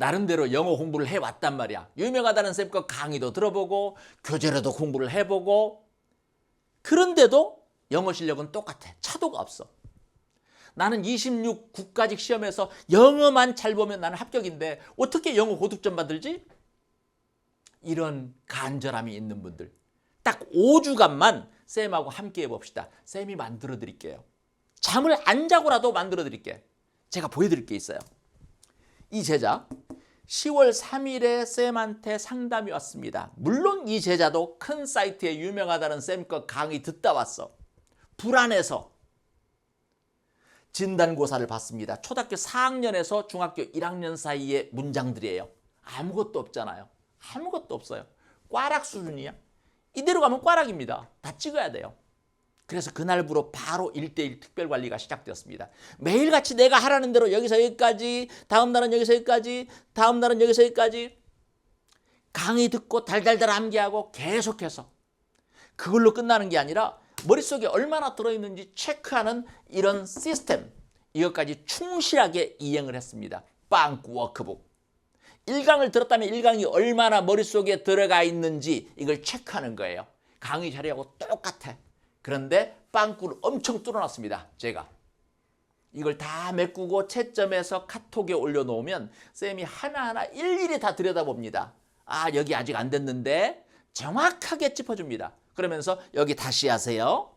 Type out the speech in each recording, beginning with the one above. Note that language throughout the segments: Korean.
나름대로 영어 공부를 해왔단 말이야. 유명하다는 쌤 거 강의도 들어보고 교재로도 공부를 해보고 그런데도 영어 실력은 똑같아. 차도가 없어. 나는 26 국가직 시험에서 영어만 잘 보면 나는 합격인데 어떻게 영어 고득점 받을지? 이런 간절함이 있는 분들 딱 5주간만 쌤하고 함께 해봅시다. 쌤이 만들어 드릴게요. 잠을 안 자고라도 만들어 드릴게. 제가 보여드릴 게 있어요. 이 제자 10월 3일에 쌤한테 상담이 왔습니다. 물론 이 제자도 큰 사이트에 유명하다는 쌤 거 강의 듣다 왔어. 불안해서 진단고사를 받습니다. 초등학교 4학년에서 중학교 1학년 사이의 문장들이에요. 아무것도 없잖아요. 아무것도 없어요. 꽈락 수준이야. 이대로 가면 꽈락입니다. 다 찍어야 돼요. 그래서 그날부로 바로 1대1 특별관리가 시작되었습니다. 매일같이 내가 하라는 대로 여기서 여기까지, 다음 날은 여기서 여기까지, 다음 날은 여기서 여기까지 강의 듣고 달달달 암기하고 계속해서 그걸로 끝나는 게 아니라 머릿속에 얼마나 들어있는지 체크하는 이런 시스템 이것까지 충실하게 이행을 했습니다. 빵꾸 워크북. 1강을 들었다면 1강이 얼마나 머릿속에 들어가 있는지 이걸 체크하는 거예요. 강의 자리하고 똑같아. 그런데 빵꾸를 엄청 뚫어놨습니다. 제가. 이걸 다 메꾸고 채점해서 카톡에 올려놓으면 쌤이 하나하나 일일이 다 들여다봅니다. 아 여기 아직 안 됐는데 정확하게 짚어줍니다. 그러면서 여기 다시 하세요.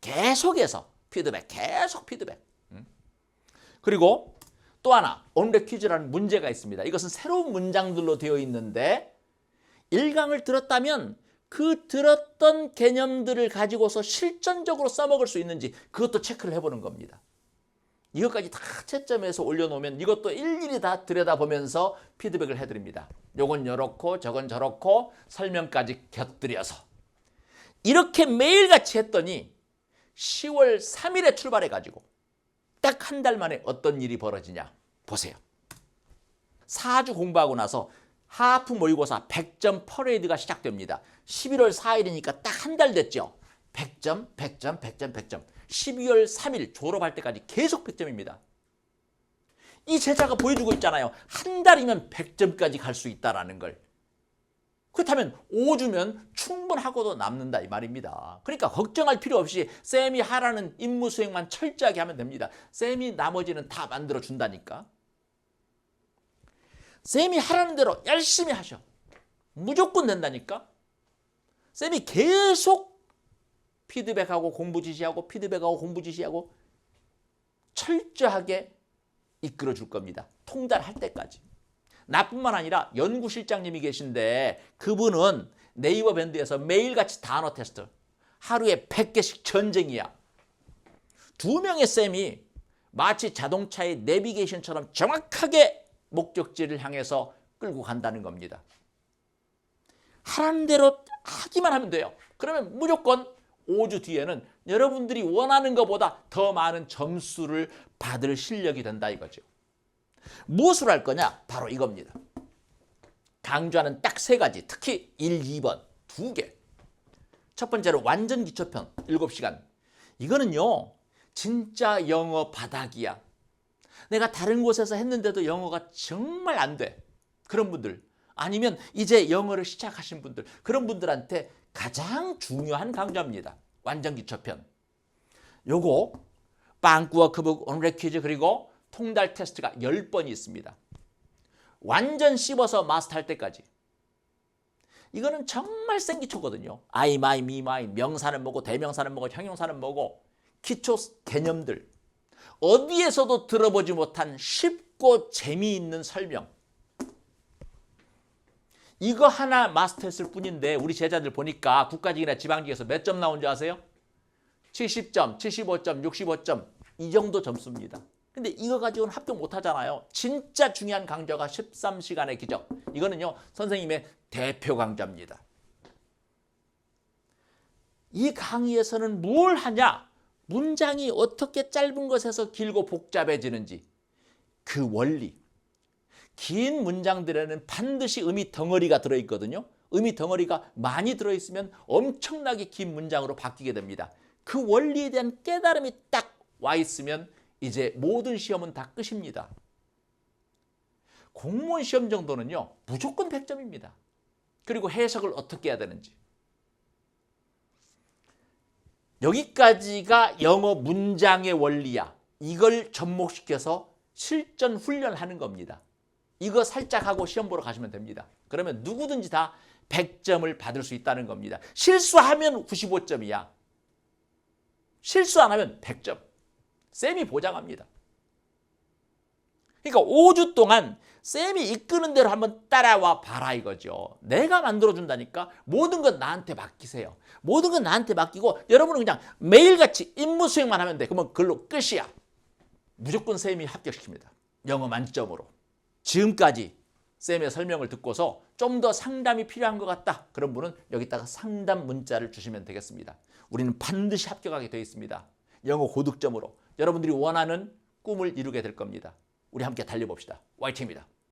계속해서 피드백, 계속 피드백. 음. 그리고 또 하나 온레 퀴즈라는 문제가 있습니다. 이것은 새로운 문장들로 되어 있는데 1강을 들었다면 그 들었던 개념들을 가지고서 실전적으로 써먹을 수 있는지 그것도 체크를 해보는 겁니다. 이것까지 다 채점해서 올려놓으면 이것도 일일이 다 들여다보면서 피드백을 해드립니다. 요건 요렇고 저건 저렇고 설명까지 곁들여서 이렇게 매일같이 했더니 10월 3일에 출발해가지고 딱 한 달 만에 어떤 일이 벌어지냐 보세요. 4주 공부하고 나서 하프 모의고사 100점 퍼레이드가 시작됩니다. 11월 4일이니까 딱 한 달 됐죠. 100점, 100점, 100점, 100점. 12월 3일 졸업할 때까지 계속 100점입니다. 이 제자가 보여주고 있잖아요. 한 달이면 100점까지 갈 수 있다라는 걸. 그렇다면 5주면 충분하고도 남는다 이 말입니다. 그러니까 걱정할 필요 없이 쌤이 하라는 임무 수행만 철저하게 하면 됩니다. 쌤이 나머지는 다 만들어 준다니까. 쌤이 하라는 대로 열심히 하셔. 무조건 된다니까. 쌤이 계속 피드백하고 공부 지시하고 피드백하고 공부 지시하고 철저하게 이끌어 줄 겁니다. 통달할 때까지. 나뿐만 아니라 연구실장님이 계신데 그분은 네이버 밴드에서 매일같이 단어 테스트 하루에 100개씩 전쟁이야. 두 명의 쌤이 마치 자동차의 내비게이션처럼 정확하게 목적지를 향해서 끌고 간다는 겁니다. 하라는 대로 하기만 하면 돼요. 그러면 무조건 5주 뒤에는 여러분들이 원하는 것보다 더 많은 점수를 받을 실력이 된다 이거죠. 무엇을 할 거냐? 바로 이겁니다. 강조하는 딱 세 가지, 특히 1, 2번 두 개. 첫 번째로 완전 기초편 7시간. 이거는요. 진짜 영어 바닥이야. 내가 다른 곳에서 했는데도 영어가 정말 안 돼. 그런 분들 아니면 이제 영어를 시작하신 분들 그런 분들한테 가장 중요한 강좌입니다. 완전 기초편. 요거 빵꾸 워크북 온레 퀴즈 그리고 통달 테스트가 10번이 있습니다. 완전 씹어서 마스터할 때까지. 이거는 정말 생기초거든요. I, my, me, my 명사는 뭐고 대명사는 뭐고 형용사는 뭐고 기초 개념들 어디에서도 들어보지 못한 쉽고 재미있는 설명 이거 하나 마스터했을 뿐인데 우리 제자들 보니까 국가직이나 지방직에서 몇 점 나온 줄 아세요? 70점, 75점, 65점 이 정도 점수입니다. 근데 이거 가지고는 합격 못 하잖아요. 진짜 중요한 강좌가 13시간의 기적. 이거는요, 선생님의 대표 강좌입니다. 이 강의에서는 뭘 하냐? 문장이 어떻게 짧은 것에서 길고 복잡해지는지 그 원리. 긴 문장들에는 반드시 의미 덩어리가 들어있거든요. 의미 덩어리가 많이 들어있으면 엄청나게 긴 문장으로 바뀌게 됩니다. 그 원리에 대한 깨달음이 딱 와 있으면 이제 모든 시험은 다 끝입니다. 공무원 시험 정도는요. 무조건 100점입니다. 그리고 해석을 어떻게 해야 되는지. 여기까지가 영어 문장의 원리야. 이걸 접목시켜서 실전 훈련하는 겁니다. 이거 살짝 하고 시험 보러 가시면 됩니다. 그러면 누구든지 다 100점을 받을 수 있다는 겁니다. 실수하면 95점이야. 실수 안 하면 100점. 쌤이 보장합니다. 그러니까 5주 동안 쌤이 이끄는 대로 한번 따라와 봐라 이거죠. 내가 만들어 준다니까 모든 건 나한테 맡기세요. 모든 건 나한테 맡기고 여러분은 그냥 매일같이 임무 수행만 하면 돼. 그러면 그걸로 끝이야. 무조건 쌤이 합격시킵니다. 영어 만점으로. 지금까지 쌤의 설명을 듣고서 좀 더 상담이 필요한 것 같다. 그런 분은 여기다가 상담 문자를 주시면 되겠습니다. 우리는 반드시 합격하게 되어 있습니다. 영어 고득점으로 여러분들이 원하는 꿈을 이루게 될 겁니다. 우리 함께 달려봅시다. 화이팅입니다.